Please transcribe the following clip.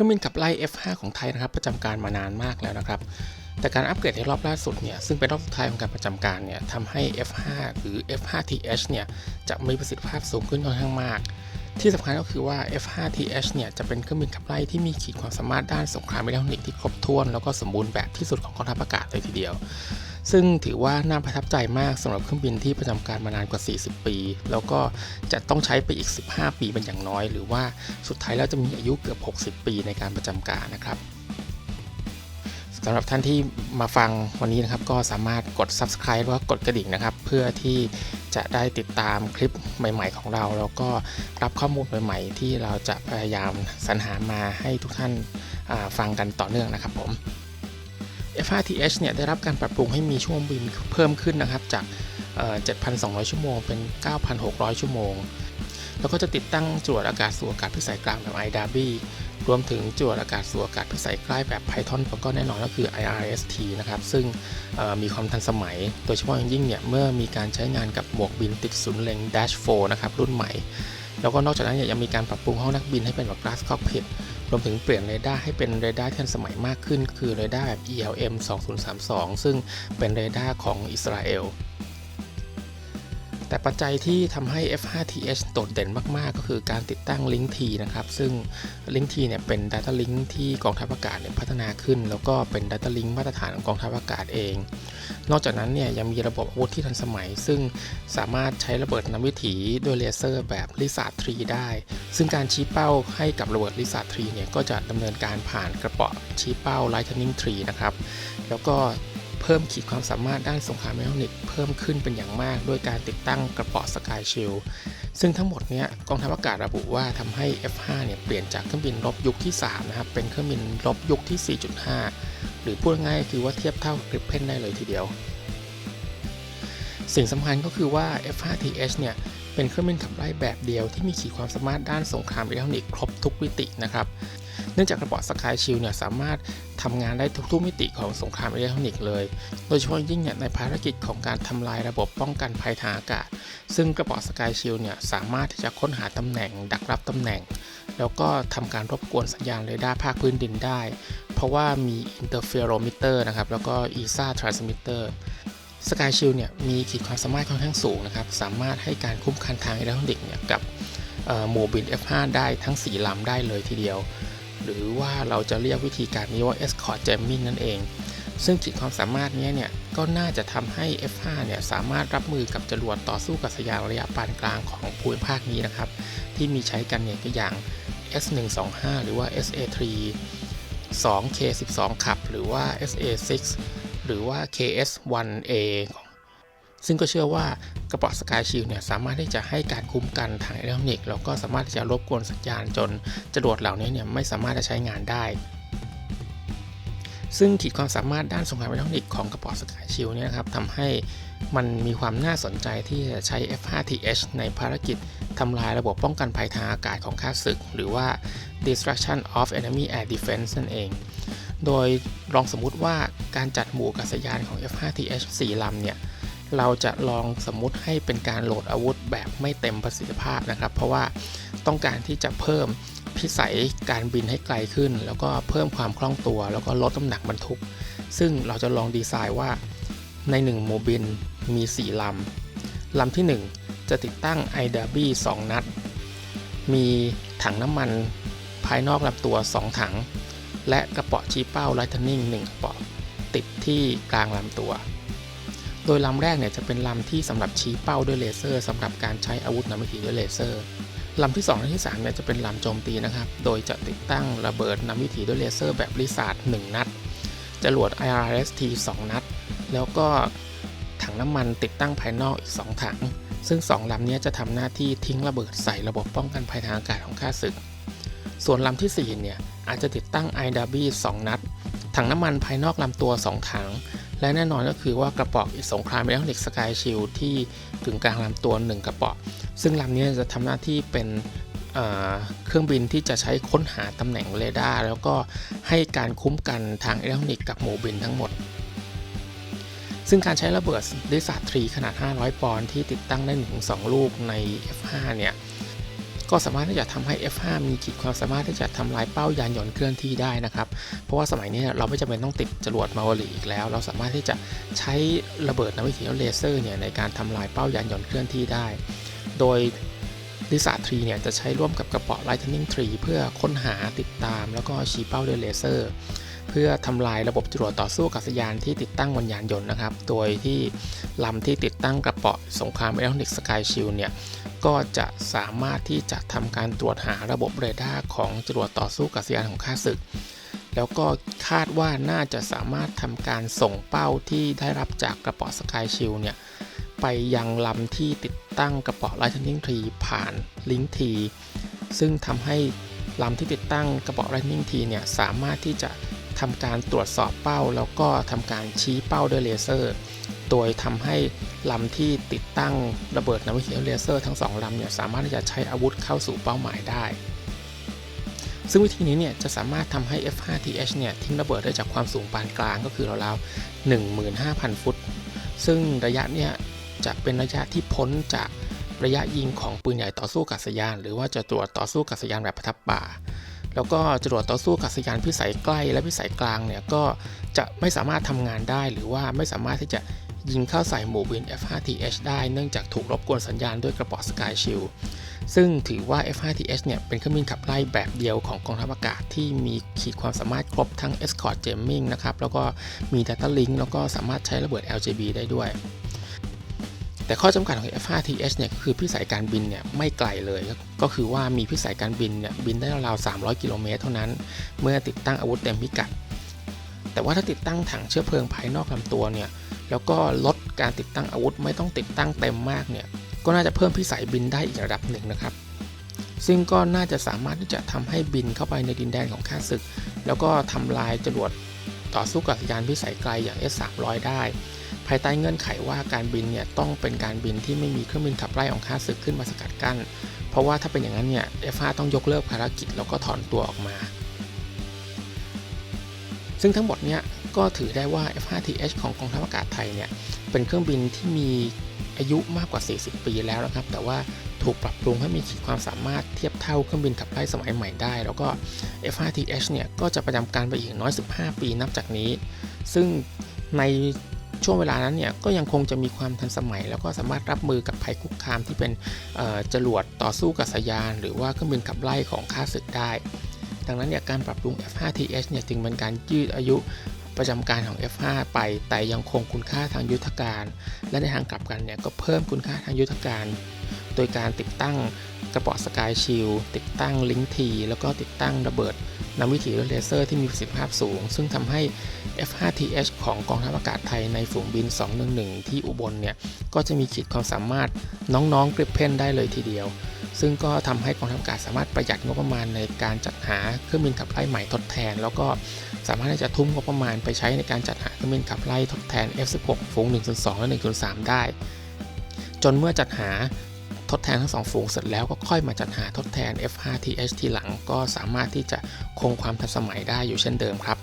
ครื่องบินขับไล่ F5 ของไทยนะครับประจำการมานานมากแล้วนะครับ แต่การอัปเกรดในรอบล่าสุดเนี่ยซึ่งเป็นรอบสุดท้ายของการประจำการเนี่ยทำให้ F5 หรือ F5TH เนี่ยจะมีประสิทธิภาพสูงขึ้นค่อนข้างมาก ที่สำคัญก็คือว่า F5TH เนี่ยจะเป็นเครื่องบินขับไล่ที่มีขีดความสามารถด้านสงครามอิเล็กทรอนิกส์ที่ครบถ้วน แล้วก็สมบูรณ์แบบที่สุดของกองทัพอากาศเลยทีเดียว ซึ่งถือว่าน่าประทับใจมากสำหรับเครื่องบินที่ประจำการมานานกว่า 40 ปี แล้วก็จะต้องใช้ไปอีก 15 ปีเป็นอย่างน้อย หรือว่าสุดท้ายแล้วจะมีอายุเกือบ 60 ปีในการประจำการนะครับสำหรับท่านที่มาฟังวันนี้นะครับ ก็สามารถกด subscribe หรือว่ากดกระดิ่งนะครับ เพื่อที่จะได้ติดตามคลิปใหม่ ๆ ของเรา แล้วก็รับข้อมูลใหม่ ๆ ที่เราจะพยายามสรรหามาให้ทุกท่านฟังกันต่อเนื่องนะครับผม F5TH เนี่ยได้รับการปรับปรุงให้มีช่วงบินเพิ่มขึ้นนะครับจาก 7,200 ชั่วโมง เป็น 9,600 ชั่วโมง แล้วก็จะติดตั้งจรวดอากาศสู่อากาศพิสัยกลางแบบ i d a b y รวมถึงจรวดอากาศสู่อากาศพิสัยใกล้แบบ Python แล้วก็แน่นอนก็คือ IRST นะครับ ซึ่งมีความทันสมัย โดยเฉพาะอย่างยิ่งเนี่ยเมื่อมีการใช้งานกับหมวกบินติดศูนย์เล็ง Dash 4นะครับรุ่นใหม่ แล้วก็นอกจากนั้นเนี่ยยังมีการปรับปรุงห้องนักบินให้เป็นแบบ Glass Cockpit รวมถึงเปลี่ยนเรดาร์ให้เป็นเรดาร์ทันสมัยมากขึ้น คือเรดาร์แบบ ELM 2032 ซึ่งเป็นเรดาร์ของอิสราเอล แต่ปัจจัยที่ทำให้ F5TH โดดเด่นมาก ๆ ก็คือการติดตั้ง Link T นะครับ ซึ่ง Link T เนี่ยเป็น Data Link ที่กองทัพอากาศเนี่ยพัฒนาขึ้น แล้วก็เป็น Data Link มาตรฐานของกองทัพอากาศเอง นอกจากนั้นเนี่ยยังมีระบบอาวุธที่ทันสมัย ซึ่งสามารถใช้ระเบิดนำวิถีด้วยเลเซอร์แบบ l i z a r d 3ได้ ซึ่งการชี้เป้าให้กับระเบิด l i z a r d 3เนี่ยก็จะดำเนินการผ่านกระเป๋อชี้เป้า Lightning 3นะครับแล้วก็ เพิ่มขีดความสามารถด้านสงครามอิเล็กทรนิกเพิ่มขึ้นเป็นอย่างมากด้วยการติดตั้งกระป๋อ Sky Shield ซึ่งทั้งหมดเนี้ยกองทัพอากาศระบุว่าทำให้ F5 เนี่ยเปลี่ยนจากเครื่องบินรบยุคที่3นะครับเป็นเครื่องบินรบยุคที่ 4.5 หรือพูดง่ายๆคือว่าเทียบเท่ากับ Gripen ได้เลยทีเดียว สิ่งสำคัญก็คือว่า F5TH เนี่ยเป็นเครื่องบินขับไล่แบบเดียวที่มีขีดความสามารถด้านสงครามอิเล็กทรอนิกส์ครบทุกมิตินะครับ นื่องจากระบิดสกายชิลเนี่ยสามารถทำงานได้ทุกๆมิติของสงครามอิเล็กทรอนิกส์เลย โดยเฉพาะยิ่งเนี่ยในภารกิจของการทำลายระบบป้องกันภัยทางอากาศ ซึ่งกระบอกสกายชิลเนี่ยสามารถที่จะค้นหาตำแหน่ง ดักรับตำแหน่ง แล้วก็ทำการรบกวนสัญญาณเรดาร์ภาคพื้นดินได้ เพราะว่ามีอินเตอร์เฟโรมิเตอร์นะครับแล้วก็ ESA transmitter สกายชิลเนี่ยมีขีดความสามารถค่อนข้างสูงนะครับ สามารถให้การคุ้มกันทางอิเล็กทรอนิกส์เนี่ยกับเอ่อหมู่บิน F5 ได้ทั้ง 4 ลำได้เลยทีเดียว หรือว่าเราจะเรียกวิธีการนี้ว่า Escort Jamming นั่นเอง ซึ่งขีดความสามารถนี้เนี่ย ก็น่าจะทำให้ F5 เนี่ยสามารถรับมือกับจรวดต่อสู้กับสยานระยะปานกลางของภูมิภาคนี้นะครับ ที่มีใช้กันเนี่ยก็อย่าง S125 หรือว่า SA3 2K12 ขับ หรือว่า SA6 หรือว่า KS1A ซึ่งก็เชื่อว่ากระเป๋อสกายชิลเนี่ยสามารถที่จะให้การคุ้มกันทางอิเล็กทรอนิกส์แล้วก็สามารถที่จะรบกวนสัญญาณจนจรวดเหล่านี้เนี่ยไม่สามารถจะใช้งานได้ซึ่งขีดความสามารถด้านสงครามอิเล็กทรอนิกส์ของกระเป๋อสกายชิลเนี่ยนะครับทำให้มันมีความน่าสนใจที่จะใช้ F5TH ในภารกิจทำลายระบบป้องกันภัยทางอากาศของข้าศึก หรือว่า destruction of enemy air defense นั่นเอง โดยลองสมมุติว่าการจัดหมู่กาศยานของ F5TH 4ลำเนี่ย เราจะลองสมมุติให้เป็นการโหลดอาวุธแบบไม่เต็มประสิทธิภาพนะครับ เพราะว่าต้องการที่จะเพิ่มพิสัยการบินให้ไกลขึ้น แล้วก็เพิ่มความคล่องตัว แล้วก็ลดน้ำหนักบรรทุก ซึ่งเราจะลองดีไซน์ว่าใน1โมบินมี 4 ลำ ลำที่ 1 จะติดตั้ง i d a b y 2นัด มีถังน้ำมันภายนอกลำตัว 2 ถัง และกระเป๋อชี้เป้า Lightning 1กระเป๋อติดที่กลางลำตัว โดยลำแรกเนี่ยจะเป็นลำที่สำหรับชี้เป้าด้วยเลเซอร์สำหรับการใช้อาวุธนำวิถีด้วยเลเซอร์ลำที่2และที่3เนี่ยจะเป็นลำโจมตีนะครับ โดยจะติดตั้งระเบิดนำวิถีด้วยเลเซอร์แบบลิซาร์ด1นัด จรวด IRST 2 นัด แล้วก็ถังน้ำมันติดตั้งภายนอกอีก 2 ถัง ซึ่ง 2ลำเนี้จะทำหน้าที่ทิ้งระเบิดใส่ระบบป้องกันภัยทางอากาศของข้าศึก ส่วนลำที่ 4 เนี่ยอาจจะติดตั้ง i d a b y 2นัด ถังน้ำมันภายนอกลำตัว 2 ถัง และแน่นอนก็คือว่ากระป๋องสงครามอิเล็กทรอนิกส์สกายชิลที่กึ่งกลางลำตัว 1 กระป๋องซึ่งลำนี้จะทำหน้าที่เป็นเอ่อเครื่องบินที่จะใช้ค้นหาตำแหน่งเรดาร์แล้วก็ให้การคุ้มกันทางอิเล็กทรอนิกส์กับหมู่บินทั้งหมด ซึ่งการใช้ระเบิดดิสาทรีขนาด 500 ปอนด์ที่ติดตั้งได้1-2 ลูกใน F5 เนี่ย ก็สามารถที่จะทำให้ F5 มีขีดความสามารถที่จะทำลายเป้ายานยนต์เคลื่อนที่ได้นะครับ เพราะว่าสมัยนี้เราไม่จำเป็นต้องติดจรวดมาวลีอีกแล้ว เราสามารถที่จะใช้ระเบิดนำวิถีเลเซอร์เนี่ยในการทำลายเป้ายานยนต์เคลื่อนที่ได้ โดยลิซ่าทรีเนี่ยจะใช้ร่วมกับกระเป๋า Lightning 3เพื่อค้นหาติดตามแล้วก็ชี้เป้าด้วยเลเซอร์ พื่อทำลายระบบจรวดต่อสู้อากาศยานที่ติดตั้งบนยานยนต์นะครับ โดยที่ลำที่ติดตั้งกระเป๋าสงครามอิเล็กทรอนิกส์สกายชิลเนี่ยก็จะสามารถที่จะทำการตรวจหาระบบเรดาร์ของจรวดต่อสู้อากาศยานของข้าศึก แล้วก็คาดว่าน่าจะสามารถทำการส่งเป้าที่ได้รับจากกระเป๋าสกายชิลเนี่ยไปยังลำที่ติดตั้งกระเป๋า Lightning Tree ผ่านลิงทีซึ่งทำให้ลำที่ติดตั้งกระเป๋า Lightning T เนี่ยสามารถที่จะ ทำการตรวจสอบเป้า แล้วก็ทำการชี้เป้าด้วยเลเซอร์ โดยทำให้ลำที่ติดตั้งระเบิดนำวิถีเลเซอร์ทั้งสองลำเนี่ยสามารถที่จะใช้อาวุธเข้าสู่เป้าหมายได้ ซึ่งวิธีนี้เนี่ยจะสามารถทำให้ F5TH เนี่ยทิ้งระเบิดได้จากความสูงปานกลางก็คือราวๆ15,000 ฟุต ซึ่งระยะเนี่ยจะเป็นระยะที่พ้นจากระยะยิงของปืนใหญ่ต่อสู้กาศยาน หรือว่าจะตรวจต่อสู้กาศยานแบบประทับป่า แล้วก็จรวดต่อสู้อากาศยานพิสัยใกล้และพิสัยกลางเนี่ยก็จะไม่สามารถทำงานได้ หรือว่าไม่สามารถที่จะยิงเข้าใส่หมู่บิน F5TH ได้เนื่องจากถูกรบกวนสัญญาณด้วยกระป๋อสกายชิลซึ่งถือว่า F5TH เนี่ยเป็นเครื่องบินขับไล่แบบเดียวของกองทัพอากาศที่มีขีดความสามารถครบทั้ง Escort Jamming นะครับแล้วก็มี Data Link แล้วก็สามารถใช้ระเบิด LJB ได้ด้วย แต่ข้อจำกัดของ F5TH เนี่ยคือพิสัยการบินเนี่ยไม่ไกลเลย ก็คือว่ามีพิสัยการบินเนี่ยบินได้ราวๆ 300 กิโลเมตรเท่านั้น เมื่อติดตั้งอาวุธเต็มพิกัด แต่ว่าถ้าติดตั้งถังเชื้อเพลิงภายนอกลำตัวเนี่ยแล้วก็ลดการติดตั้งอาวุธไม่ต้องติดตั้งเต็มมากเนี่ยก็น่าจะเพิ่มพิสัยบินได้อีกระดับหนึ่งนะครับ ซึ่งก็น่าจะสามารถที่จะทำให้บินเข้าไปในดินแดนของข้าศึก แล้วก็ทำลายจรวด ต่อสู้กับยานพิสัยไกลอย่าง S300 ได้ ภายใต้เงื่อนไขว่าการบินเนี่ยต้องเป็นการบินที่ไม่มีเครื่องบินขับไล่ของข้าศึกขึ้นมาสกัดกั้น เพราะว่าถ้าเป็นอย่างนั้นเนี่ย F5 ต้องยกเลิกภารกิจแล้วก็ถอนตัวออกมา ซึ่งทั้งหมดเนี่ยก็ถือได้ว่า F5TH ของกองทัพอากาศไทยเนี่ยเป็นเครื่องบินที่มีอายุมากกว่า 40 ปีแล้วนะครับ แต่ว่า ถูกปรับปรุงให้มีขีดความสามารถเทียบเท่าเครื่องบินขับไล่สมัยใหม่ได้ แล้วก็ F5TH เนี่ยก็จะประจำการไปอีกน้อย 15 ปีนับจากนี้ ซึ่งในช่วงเวลานั้นเนี่ยก็ยังคงจะมีความทันสมัย แล้วก็สามารถรับมือกับภัยคุกคามที่เป็นจรวดต่อสู้กับสยาน หรือว่าเครื่องบินขับไล่ของข้าศึกได้ ดังนั้นเนี่ยการปรับปรุง F5TH เนี่ยจึงเป็นการยืดอายุประจำการของ F5 ไป แต่ยังคงคุณค่าทางยุทธการ และในทางกลับกันเนี่ยก็เพิ่มคุณค่าทางยุทธการ โดยการติดตั้งกระป๋อสกายชิลติดตั้งลิงทีแล้วก็ติดตั้งระเบิดนำวิถีเลเซอร์ที่มีประสิทธิภาพสูง ซึ่งทำให้ F5TH ของกองทัพอากาศไทยในฝูงบิน 211 ที่อุบลเนี่ย ก็จะมีขีดความสามารถน้องๆกริปเพนได้เลยทีเดียว ซึ่งก็ทำให้กองทัพอากาศสามารถประหยัดงบประมาณในการจัดหาเครื่องบินขับไล่ใหม่ทดแทน แล้วก็สามารถที่จะทุ่มงบประมาณไปใช้ในการจัดหาเครื่องบินขับไล่ทดแทน F16 ฝูง102และ103 ได้ จนเมื่อจัดหา ทดแทนทั้งสองฝูงเสร็จแล้วก็ค่อยมาจัดหาทดแทน F5TH ทีหลังก็สามารถที่จะคงความทันสมัยได้อยู่เช่นเดิมครับ